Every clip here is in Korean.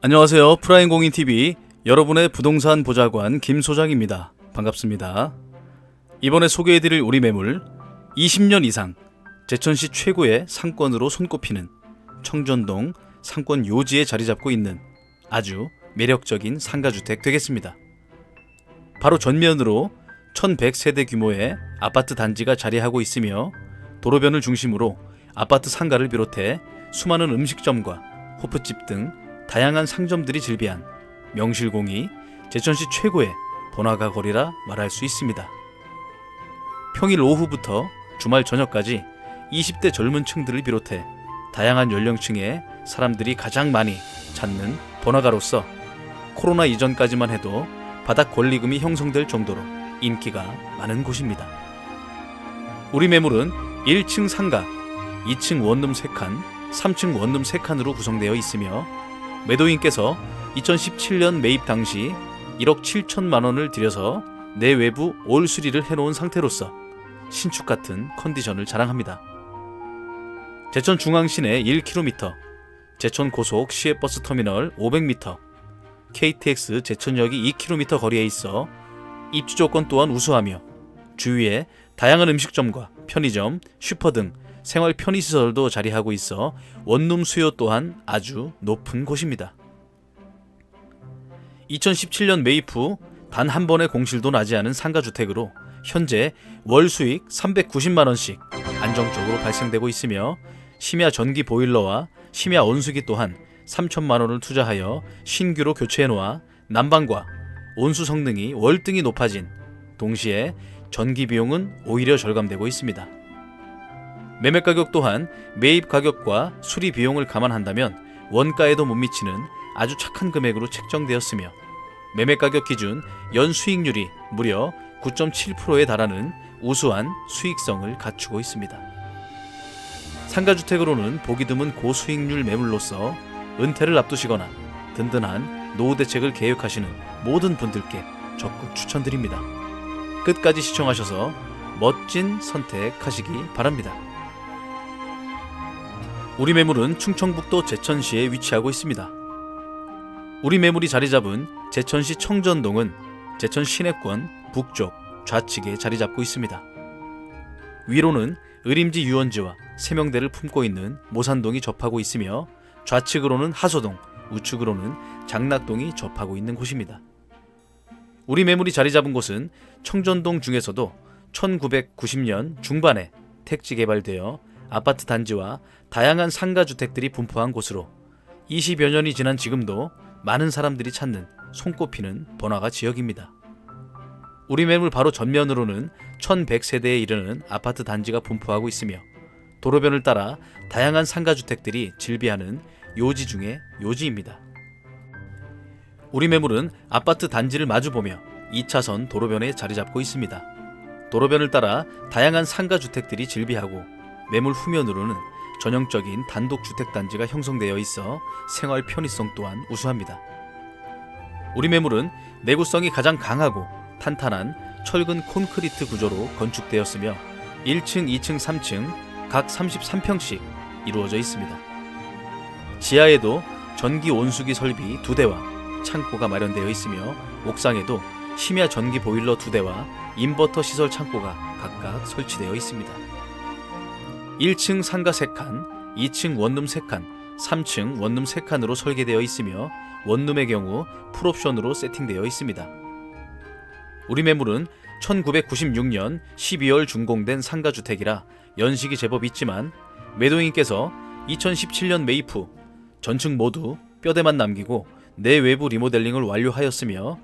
안녕하세요. 프라임 공인 TV 여러분의 부동산 보좌관 김 소장입니다. 반갑습니다. 이번에 소개해드릴 우리 매물 20년 이상 제천시 최고의 상권으로 손꼽히는 청전동 상권 요지에 자리 잡고 있는 아주 매력적인 상가주택 되겠습니다. 바로 전면으로 1100세대 규모의 아파트 단지가 자리하고 있으며 도로변을 중심으로 아파트 상가를 비롯해 수많은 음식점과 호프집 등 다양한 상점들이 즐비한 명실공히 제천시 최고의 번화가 거리라 말할 수 있습니다. 평일 오후부터 주말 저녁까지 20대 젊은 층들을 비롯해 다양한 연령층의 사람들이 가장 많이 찾는 번화가로서 코로나 이전까지만 해도 바닥 권리금이 형성될 정도로 인기가 많은 곳입니다. 우리 매물은 1층 상가, 2층 원룸 3칸, 3층 원룸 3칸으로 구성되어 있으며 매도인께서 2017년 매입 당시 1억 7천만 원을 들여서 내외부 올 수리를 해놓은 상태로서 신축 같은 컨디션을 자랑합니다. 제천 중앙시내 1km, 제천 고속 시외버스 터미널 500m, KTX 제천역이 2km 거리에 있어 입지 조건 또한 우수하며 주위에 다양한 음식점과 편의점, 슈퍼 등 생활 편의시설도 자리하고 있어 원룸 수요 또한 아주 높은 곳입니다. 2017년 매입 후 단 한 번의 공실도 나지 않은 상가주택으로 현재 월 수익 390만 원씩 안정적으로 발생되고 있으며 심야 전기 보일러와 심야 온수기 또한 3천만 원을 투자하여 신규로 교체해 놓아 난방과 온수 성능이 월등히 높아진 동시에 전기 비용은 오히려 절감되고 있습니다. 매매 가격 또한 매입 가격과 수리 비용을 감안한다면 원가에도 못 미치는 아주 착한 금액으로 책정되었으며 매매 가격 기준 연 수익률이 무려 9.7%에 달하는 우수한 수익성을 갖추고 있습니다. 상가주택으로는 보기 드문 고수익률 매물로서 은퇴를 앞두시거나 든든한 노후 대책을 계획하시는 모든 분들께 적극 추천드립니다. 끝까지 시청하셔서 멋진 선택하시기 바랍니다. 우리 매물은 충청북도 제천시에 위치하고 있습니다. 우리 매물이 자리 잡은 제천시 청전동은 제천 시내권 북쪽 좌측에 자리 잡고 있습니다. 위로는 의림지 유원지와 세명대를 품고 있는 모산동이 접하고 있으며 좌측으로는 하소동, 우측으로는 장락동이 접하고 있는 곳입니다. 우리 매물이 자리 잡은 곳은 청전동 중에서도 1990년 중반에 택지 개발되어 아파트 단지와 다양한 상가 주택들이 분포한 곳으로 20여 년이 지난 지금도 많은 사람들이 찾는 손꼽히는 번화가 지역입니다. 우리 매물 바로 전면으로는 1100세대에 이르는 아파트 단지가 분포하고 있으며 도로변을 따라 다양한 상가 주택들이 질비하는 요지 중의 요지입니다. 우리 매물은 아파트 단지를 마주보며 2차선 도로변에 자리 잡고 있습니다. 도로변을 따라 다양한 상가 주택들이 질비하고 매물 후면으로는 전형적인 단독 주택 단지가 형성되어 있어 생활 편의성 또한 우수합니다. 우리 매물은 내구성이 가장 강하고 탄탄한 철근 콘크리트 구조로 건축되었으며 1층, 2층, 3층 각 33평씩 이루어져 있습니다. 지하에도 전기 온수기 설비 2대와 창고가 마련되어 있으며 옥상에도 심야 전기 보일러 2대와 인버터 시설 창고가 각각 설치되어 있습니다. 1층 상가 3칸, 2층 원룸 3칸, 3층 원룸 3칸으로 설계되어 있으며 원룸의 경우 풀옵션으로 세팅되어 있습니다. 우리 매물은 1996년 12월 준공된 상가주택이라 연식이 제법 있지만 매도인께서 2017년 매입 후 전층 모두 뼈대만 남기고 내외부 리모델링을 완료하였으며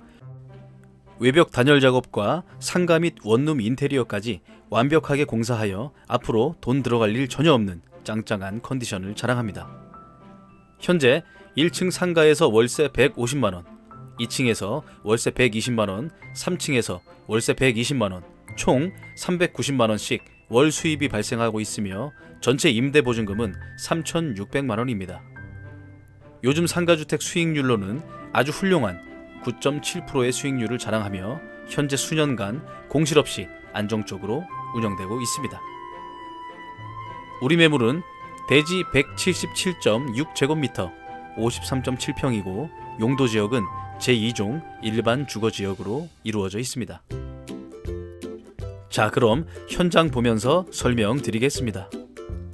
외벽 단열 작업과 상가 및 원룸 인테리어까지 완벽하게 공사하여 앞으로 돈 들어갈 일 전혀 없는 짱짱한 컨디션을 자랑합니다. 현재 1층 상가에서 월세 150만 원, 2층에서 월세 120만 원, 3층에서 월세 120만 원, 총 390만 원씩 월 수입이 발생하고 있으며 전체 임대 보증금은 3,600만 원입니다. 요즘 상가주택 수익률로는 아주 훌륭한 9.7%의 수익률을 자랑하며 현재 수년간 공실 없이 안정적으로 운영되고 있습니다. 우리 매물은 대지 177.6제곱미터, 53.7평이고 용도 지역은 제2종 일반 주거 지역으로 이루어져 있습니다. 자, 그럼 현장 보면서 설명드리겠습니다.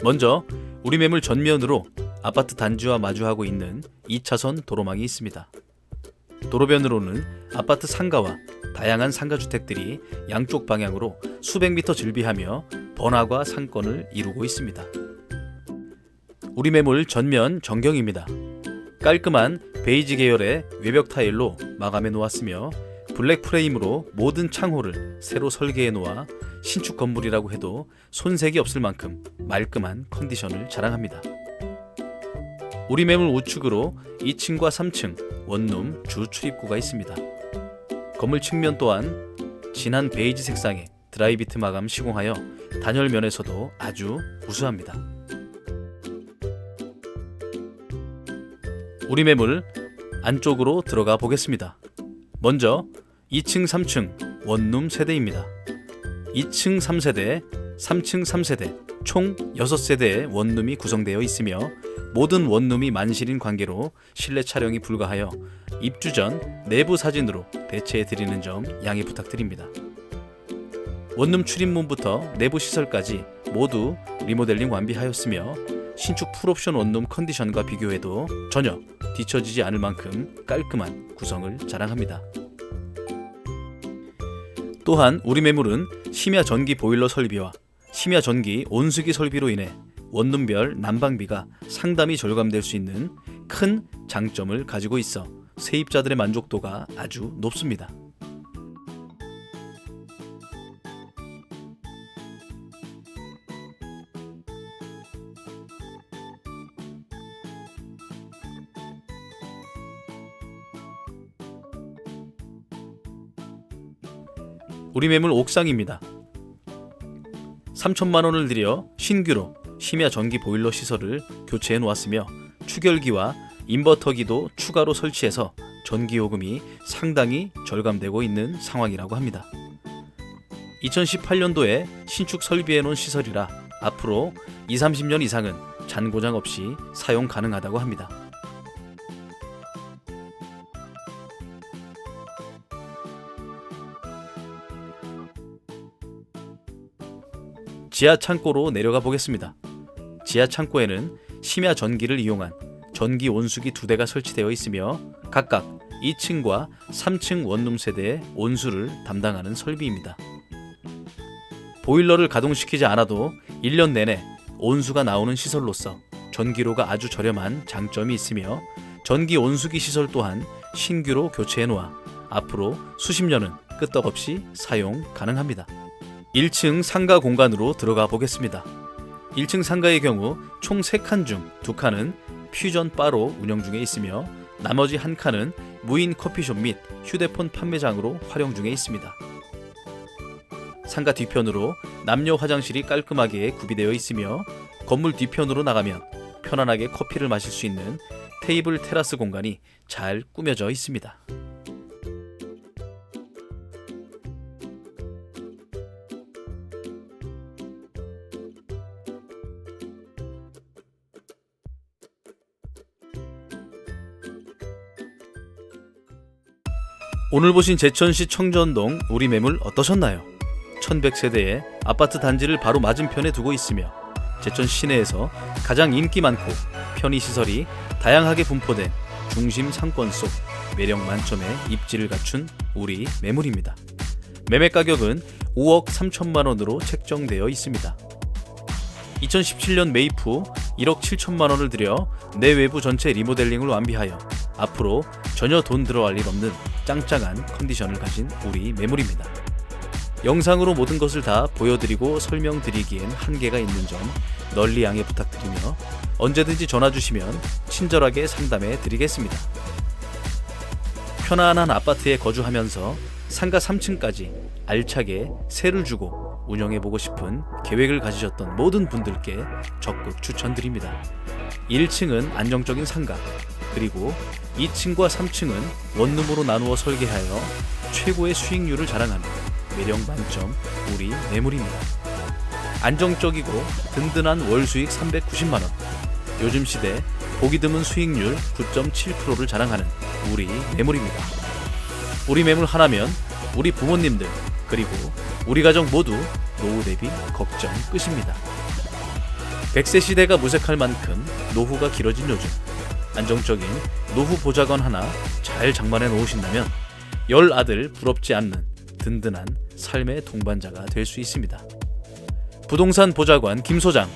먼저 우리 매물 전면으로 아파트 단지와 마주하고 있는 2차선 도로망이 있습니다. 도로변으로는 아파트 상가와 다양한 상가 주택들이 양쪽 방향으로 수백 미터 즐비하며 번화가 상권을 이루고 있습니다. 우리 매물 전면 전경입니다. 깔끔한 베이지 계열의 외벽 타일로 마감해 놓았으며 블랙 프레임으로 모든 창호를 새로 설계해 놓아 신축 건물이라고 해도 손색이 없을 만큼 말끔한 컨디션을 자랑합니다. 우리 매물 우측으로 2층과 3층 원룸 주 출입구가 있습니다. 건물 측면 또한 진한 베이지 색상의 드라이비트 마감 시공하여 단열면에서도 아주 우수합니다. 우리 매물 안쪽으로 들어가 보겠습니다. 먼저 2층, 3층 원룸 세대입니다. 2층 3세대, 3층 3세대 총 6세대의 원룸이 구성되어 있으며 모든 원룸이 만실인 관계로 실내 촬영이 불가하여 입주 전 내부 사진으로 대체해 드리는 점 양해 부탁드립니다. 원룸 출입문부터 내부 시설까지 모두 리모델링 완비하였으며 신축 풀옵션 원룸 컨디션과 비교해도 전혀 뒤처지지 않을 만큼 깔끔한 구성을 자랑합니다. 또한 우리 매물은 심야 전기 보일러 설비와 심야 전기 온수기 설비로 인해 원룸별 난방비가 상당히 절감될 수 있는 큰 장점을 가지고 있어 세입자들의 만족도가 아주 높습니다. 우리 매물 옥상입니다. 3천만 원을 들여 신규로 심야 전기 보일러 시설을 교체해 놓았으며 추결기와 인버터기도 추가로 설치해서 전기 요금이 상당히 절감되고 있는 상황이라고 합니다. 2018년도에 신축 설비해 놓은 시설이라 앞으로 2, 30년 이상은 잔고장 없이 사용 가능하다고 합니다. 지하 창고로 내려가 보겠습니다. 지하 창고에는 심야 전기를 이용한 전기 온수기 두 대가 설치되어 있으며 각각 2층과 3층 원룸 세대의 온수를 담당하는 설비입니다. 보일러를 가동시키지 않아도 1년 내내 온수가 나오는 시설로서 전기료가 아주 저렴한 장점이 있으며 전기 온수기 시설 또한 신규로 교체해 놓아 앞으로 수십 년은 끄떡없이 사용 가능합니다. 1층 상가 공간으로 들어가 보겠습니다. 1층 상가의 경우 총 3칸 중 2칸은 퓨전 바로 운영 중에 있으며 나머지 한 칸은 무인 커피숍 및 휴대폰 판매장으로 활용 중에 있습니다. 상가 뒤편으로 남녀 화장실이 깔끔하게 구비되어 있으며 건물 뒤편으로 나가면 편안하게 커피를 마실 수 있는 테이블 테라스 공간이 잘 꾸며져 있습니다. 오늘 보신 제천시 청전동 우리 매물 어떠셨나요? 1100세대의 아파트 단지를 바로 맞은편에 두고 있으며 제천 시내에서 가장 인기 많고 편의시설이 다양하게 분포된 중심 상권 속 매력 만점의 입지를 갖춘 우리 매물입니다. 매매 가격은 5억 3천만 원으로 책정되어 있습니다. 2017년 매입 후 1억 7천만 원을 들여 내 외부 전체 리모델링을 완비하여 앞으로 전혀 돈 들어갈 일 없는 짱짱한 컨디션을 가진 우리 매물입니다. 영상으로 모든 것을 다 보여드리고 설명드리기엔 한계가 있는 점 널리 양해 부탁드리며 언제든지 전화 주시면 친절하게 상담해 드리겠습니다. 편안한 아파트에 거주하면서 상가 3층까지 알차게 세를 주고 운영해보고 싶은 계획을 가지셨던 모든 분들께 적극 추천드립니다. 1층은 안정적인 상가, 그리고 2층과 3층은 원룸으로 나누어 설계하여 최고의 수익률을 자랑하는 매력 만점 우리 매물입니다. 안정적이고 든든한 월 수익 390만 원. 요즘 시대 보기 드문 수익률 9.7%를 자랑하는 우리 매물입니다. 우리 매물 하나면 우리 부모님들 그리고 우리 가족 모두 노후 대비 걱정 끝입니다. 100세 시대가 무색할 만큼 노후가 길어진 요즘 안정적인 노후 보좌관 하나 잘 장만해 놓으신다면 열 아들 부럽지 않는 든든한 삶의 동반자가 될 수 있습니다. 부동산 보좌관 김 소장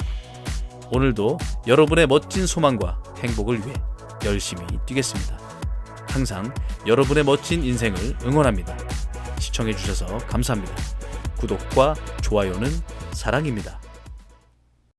오늘도 여러분의 멋진 소망과 행복을 위해 열심히 뛰겠습니다. 항상 여러분의 멋진 인생을 응원합니다. 시청해 주셔서 감사합니다. 구독과 좋아요는 사랑입니다.